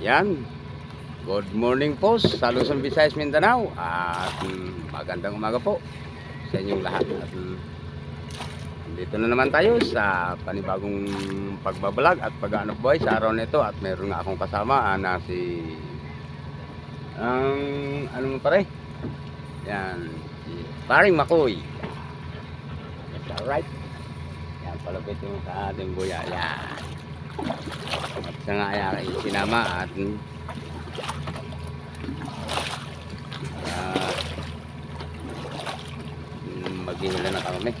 Yan. Good morning po sa Luzon, Visayas, Mindanao. At mm, magandang umaga po sa inyong lahat. At mm, dito na naman tayo sa panibagong pagbabalag at pag-ano boy sa araw nito. At meron nga akong kasama ah, na si... Ang ano mo pare? Yan. Si Paring Makoy. That's alright. Yan, palapit yung sa ating buya. Yan. Sa nga ay sinama at uh, maghihila na kami.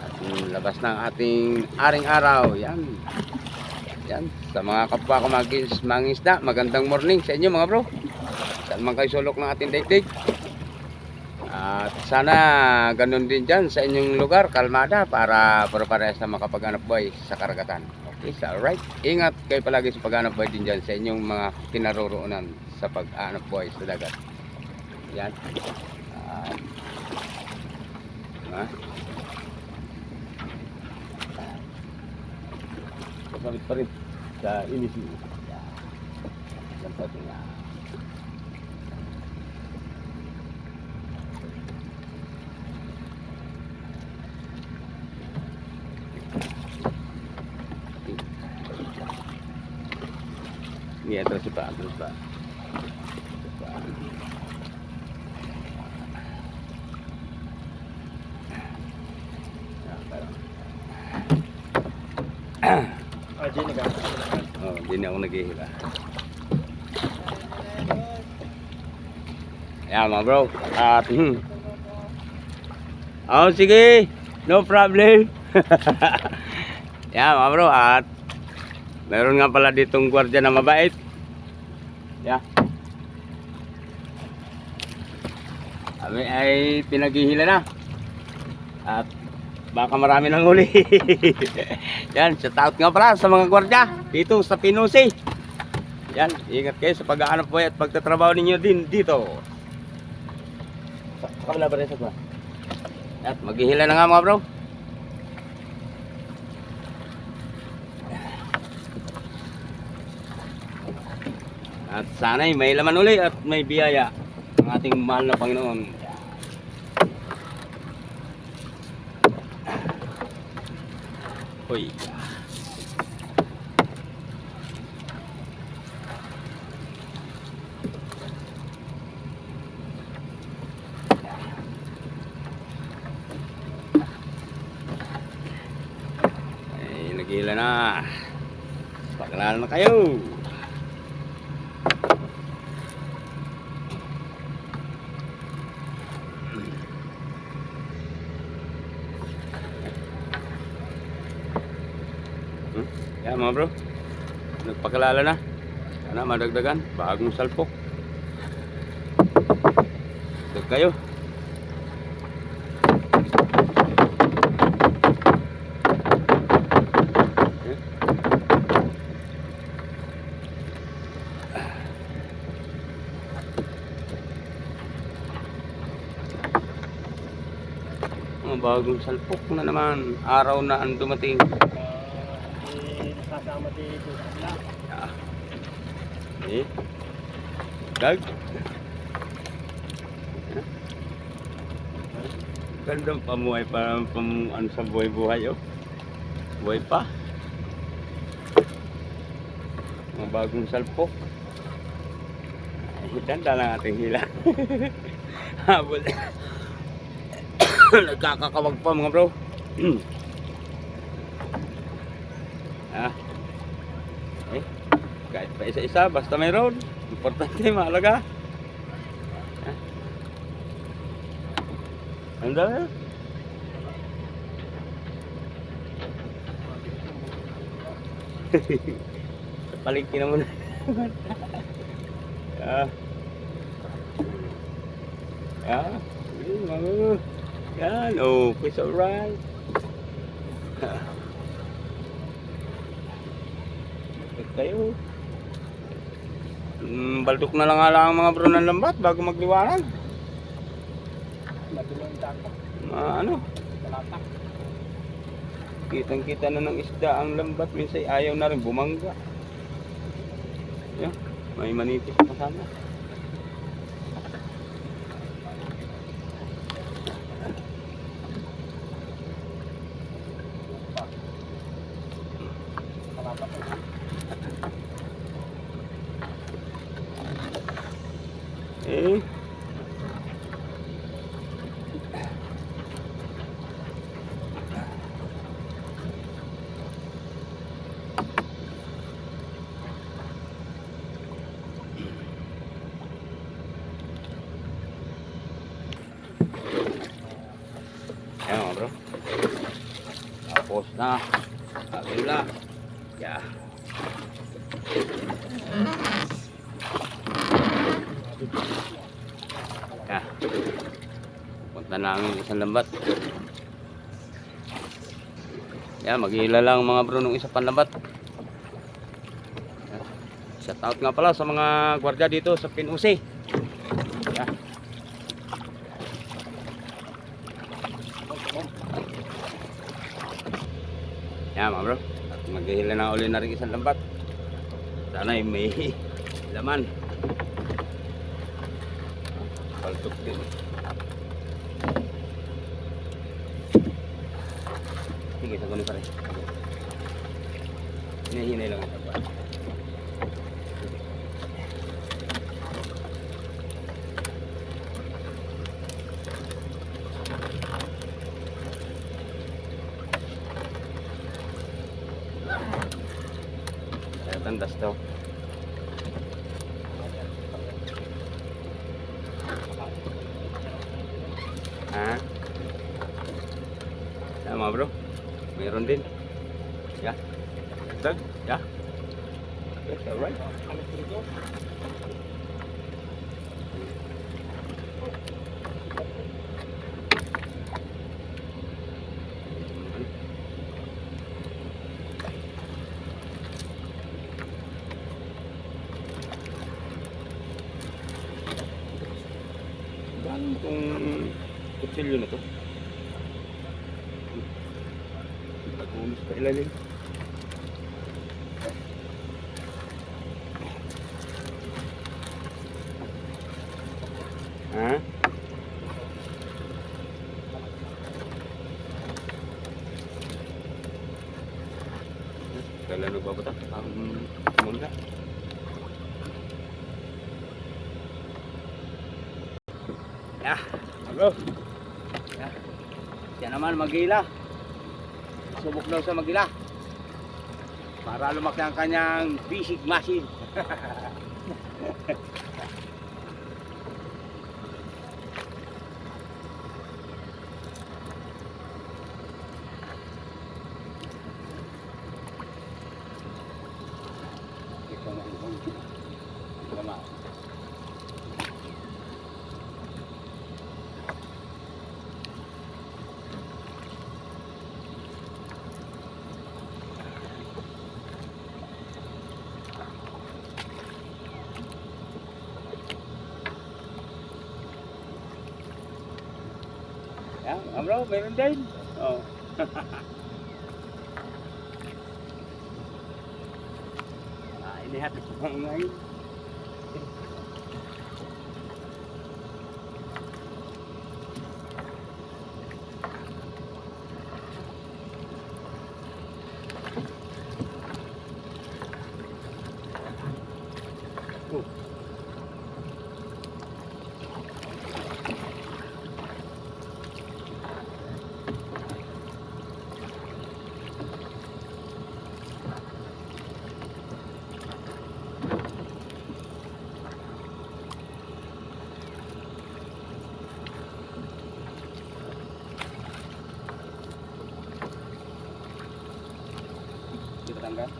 At mm, labas ng ating aring araw. Yan. Yan. Sa mga kapwa ko mangisda, magandang morning sa inyo mga bro. Saan man kayo sulok ng ating daigdig. At sana ganun din dyan sa inyong lugar, kalmada para para parehas na makapag-anap buhay sa karagatan. So alright. Ingat kayo palagi sa pag-anap buhay din dyan sa inyong mga kinaroroonan sa pag-anap buhay sa dagat. Yan. Ah. ha? Kasabit pa rin sa inis. Yan. Yan pa rin. Ah. Iya, terus pak, terus pak. Terus, Pak. Ya, parang- Ah, Jenny ka. Oh, hindi na ako naghihila. Yeah, mga bro. At, hmm. Oh, sige. No problem. yeah, mga bro. At, meron nga pala ditong gwardiya na mabait. Yeah. Kami ay pinaghihila na. At, baka marami nang huli. Yan, shout out nga pala sa mga gwardiya dito sa Pinusi. Yan, ingat kayo sa pag-aanap buhay at pagtatrabaho ninyo din dito. Sa kabila ba rin sa? At maghihila na nga mga bro. At sana'y may laman uli at may biyaya ang ating mahal na Panginoon. Hoy. Ay, nagila na. Pagkalala na kayo. Hmm? Yan mga bro. Nagpakalala na. Sana madagdagan. Bagong salpok. Dag kayo. Mga bagong salpok na naman. Araw na ang dumating. Eh, kasama dito sa. Eh. Dag. Gandang pamuhay para pam, ano sa buhay-buhay oh. Buhay pa. Mga bagong salpok. Ay, Tanda lang ating hila. Habol. Nagkakakawag pa mga bro. ah. Eh, kahit pa isa-isa, basta mayroon. Importante, mahalaga. Ah. Ang dami. Palingki na muna. ah. Ah. Yan, oh, it's alright. Bakit kayo? Mm, baldok na lang lang ang mga bro ng lambat bago magliwanag. Ma, ano? Kitang kita na ng isda ang lambat. Minsan ayaw na rin bumangga. Yan, may manipis kasama. Eh. Ayan mga bro. Tapos na. Kabila. Yeah. Yeah. Punta namin isang lambat. Yan, mag-iila lang mga bro nung isa pang lambat. Yan. Shout out nga pala sa mga gwardiya dito sa Pinusi. Yan mga bro. At maghihila na uli na rin isang lambat. Sana ay may laman. Paltok din. Sige, sagunin pa rin. Hinahinay lang ang tabas. Kaya tandas daw. Ha? Tama bro. Meron din. Ya. Dag, ya. That's alright. Galing itong kutsilyo na to. Tagumis pa ilalim. Ha? Kailan nagbabatak? Ang munda. Ya, bro. Ya. Siya naman magila. Subok daw sa magila. Para lumaki ang kanyang bisig machine. Bro, meron din. Oh. ah, inihatid ko ngayon. Tanggal.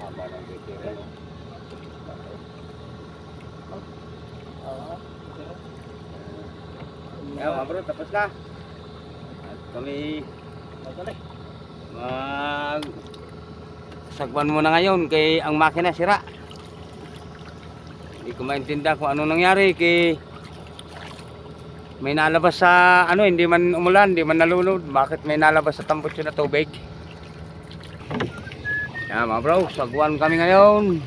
Haba ng bitirin. Ya, mga bro, tapos na. Kami mag sagwan muna ngayon kay ang makina sira. Hindi ko maintindihan kung ano nangyari kay may nalabas sa ano, hindi man umulan, hindi man nalunod. Bakit may nalabas sa tambutso na tubig? Yan mga bro, sagwan kami ngayon.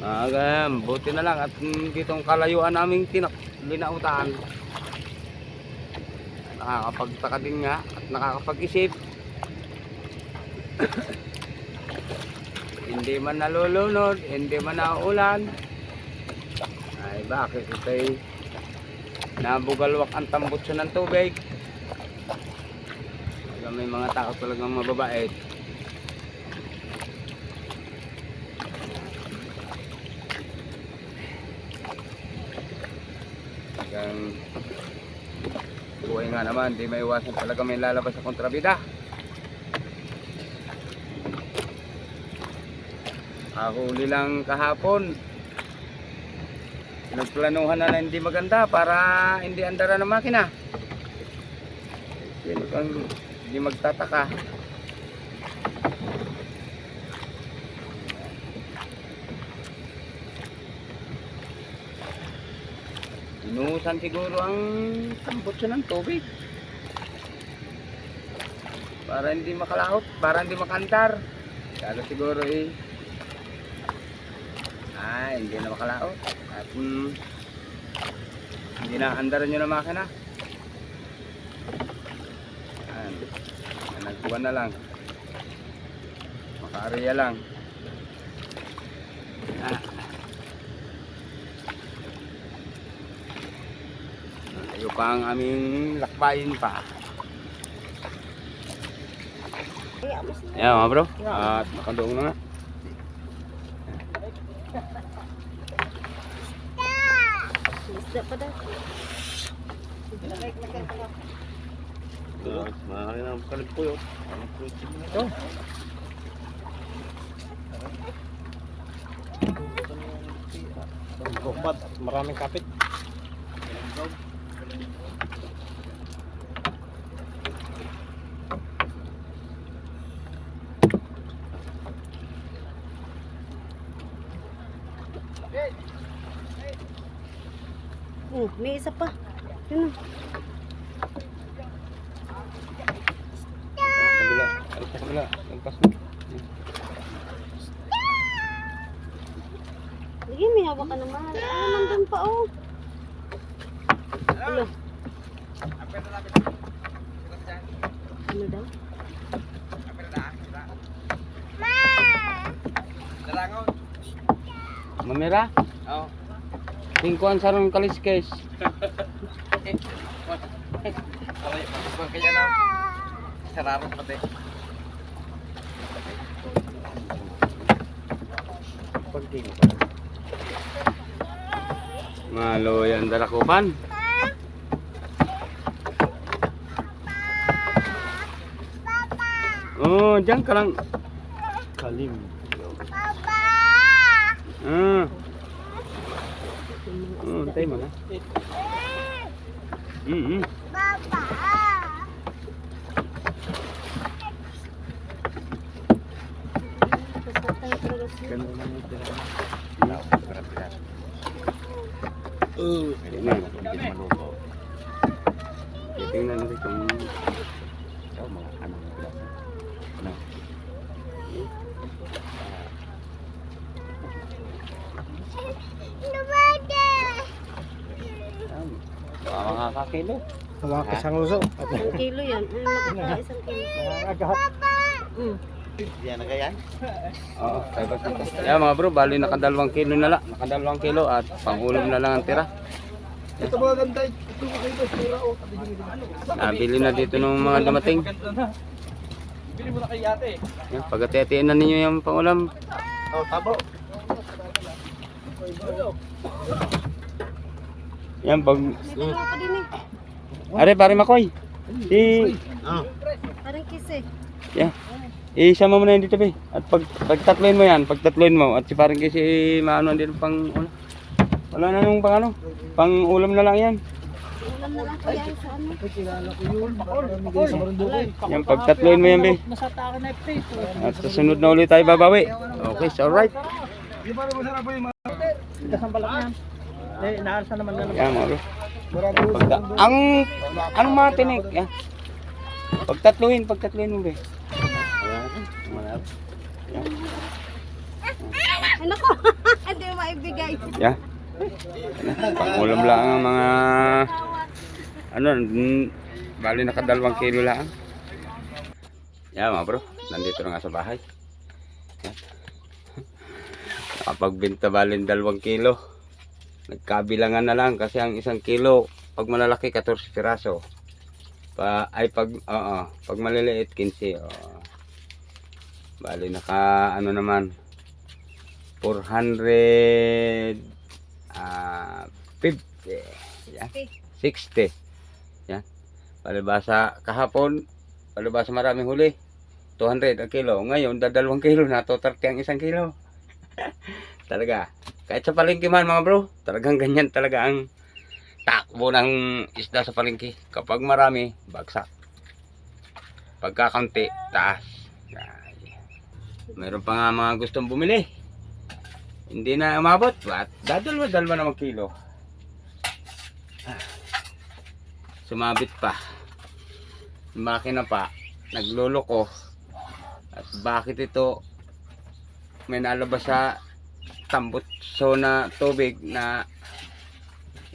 Agam, buti na lang at ditong kalayuan naming tinak linautan. Nakakapagtaka din nga at nakakapag-isip. hindi man nalulunod, hindi man nauulan. Bakit ito'y nabugalwak ang tambutso ng tubig. Kaya may mga tao talagang mababait. Hanggang buhay nga naman, di may iwasan talaga may lalabas sa kontrabida. Kahuli lang kahapon. Nagplanuhan na na hindi maganda para hindi andara ng makina. Hindi magtataka. Inuusan siguro ang tambutso ng tubig. Para hindi makalaot, para hindi makantar. Kala siguro eh. Ah, hindi na makalaot. At mm, hindi na andaran nyo na makina. Yan. Yan, Nagkuhan na lang. Makaariya lang. Ah. Layo pa ang aming lakbayin pa. Ayan mga bro. At nakadoong na nga. Isda pa daw. Mahal na ang kalip ko yun. Ito. Gokbat, maraming kapit. May isa pa. Yun. Kabila. Alis sa kabila. Lagpas mo. Sige, may hawak ka naman. Ano nandun pa, oh. Ano? Ano daw? Mamira? Oo. Tingkuan sa rong kaliskes. Kaya na. Sararo pa din. Malo yan dalakupan. Oh, diyan ka lang. Kalim. Ah. Oh, tayo mo na. Mm -hmm. Kasatan talaga siya. Ganda na yung tira. Uh, na. Tingnan natin kung Ikaw mga anong klase. Ano? um, baka makakakilo. Hawakas ang luso. Isang kilo yan. Ano, nakita isang kilo. Agahat. Mm. Yan na kaya? Oo, dito? Yeah, mga bro, bali nakadalawang kilo na lang. Nakadalawang kilo at pangulam na lang ang tira. Ito mga ganda. Ito mga ganda. Sura o. Nabili na dito ng mga dumating. Bili mo na kay ate. Yan, pagkatiatiin na ninyo yung pangulam. Oh, tabo. Yan, pag... Din. Are, pare Makoy. Si... Oh. Parang kiss eh. Yeah. Isama mo na yan dito, be. At pag, pagtatloin mo yan, pagtatloin mo. At si parang kasi maano dito pang... Ano, wala na nung pang ano. Pang ulam na lang yan. Ulam na lang po yan sa ano. Yan, pagtatloin mo yan, be. Na. At sa sunod na ulit tayo babawi. Okay, so alright. Di ba naman sarap yung mga... Tigas ang balak yan. Eh, naarsa naman na Yan mga bro. Marami Pagta ang anong mga tinik? Yan. Pagtatluhin, pagtatluhin mo be. Ay, nako. Hindi mo maibigay. Yan. Pangulam lang ang mga ano, bali nakadalawang kilo lang. Yan mga bro, nandito na nga sa bahay. Yan. Nakapagbenta bali ng dalawang kilo. Nagkabilangan na lang kasi ang isang kilo, pag malalaki 14 piraso. Pa, ay pag, oo, pag maliliit 15. oo. Bali naka ano naman, 400 ah 50 yan 60 yan palibasa kahapon palibasa maraming huli 200 ang kilo ngayon dadalawang kilo na to 30 ang isang kilo talaga kahit sa palengke man mga bro talagang ganyan talaga ang takbo ng isda sa palengke kapag marami bagsak pagka kaunti taas meron pa nga mga gustong bumili hindi na umabot. Ba't? Dadalwa-dalwa naman kilo. Ah. Sumabit pa. Makina pa. Nagluloko. At bakit ito may nalabas sa tambot. So na tubig na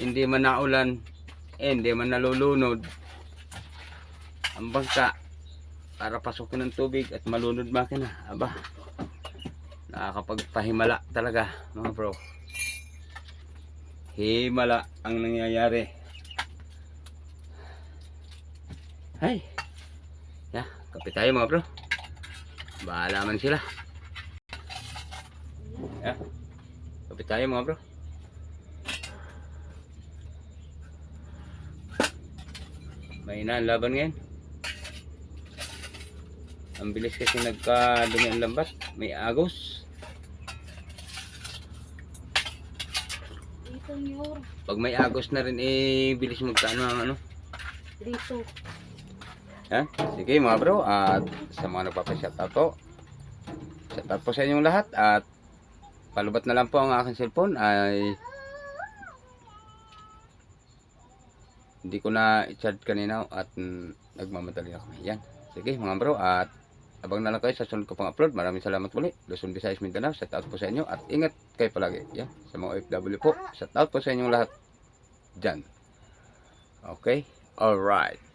hindi man naulan eh, hindi man nalulunod. Ang bangka para pasukin ng tubig at malunod makina aba nakakapagpahimala talaga mga bro. Himala ang nangyayari. Ay ya kapit tayo mga bro. Bahala man sila kapit tayo mga bro may na ang laban ngayon ang bilis kasi nagka-dumi ang lambat may agos. Pag may agos na rin, eh, bilis magkano ang ano. Dito. Yan. Sige mga bro, at sa mga nagpapashoutout po, shoutout po sa inyong lahat at palubat na lang po ang aking cellphone ay hindi ko na i-charge kanina at nagmamadali na kami. Yan. Sige mga bro, at abang na lang kayo sa sunod ko pang upload. Maraming salamat muli. Luzon, Visayas, Mindanao. Shoutout po sa inyo at ingat kayo palagi. Yan. Sa mga OFW po, shoutout po sa inyong lahat dyan. Okay? Alright.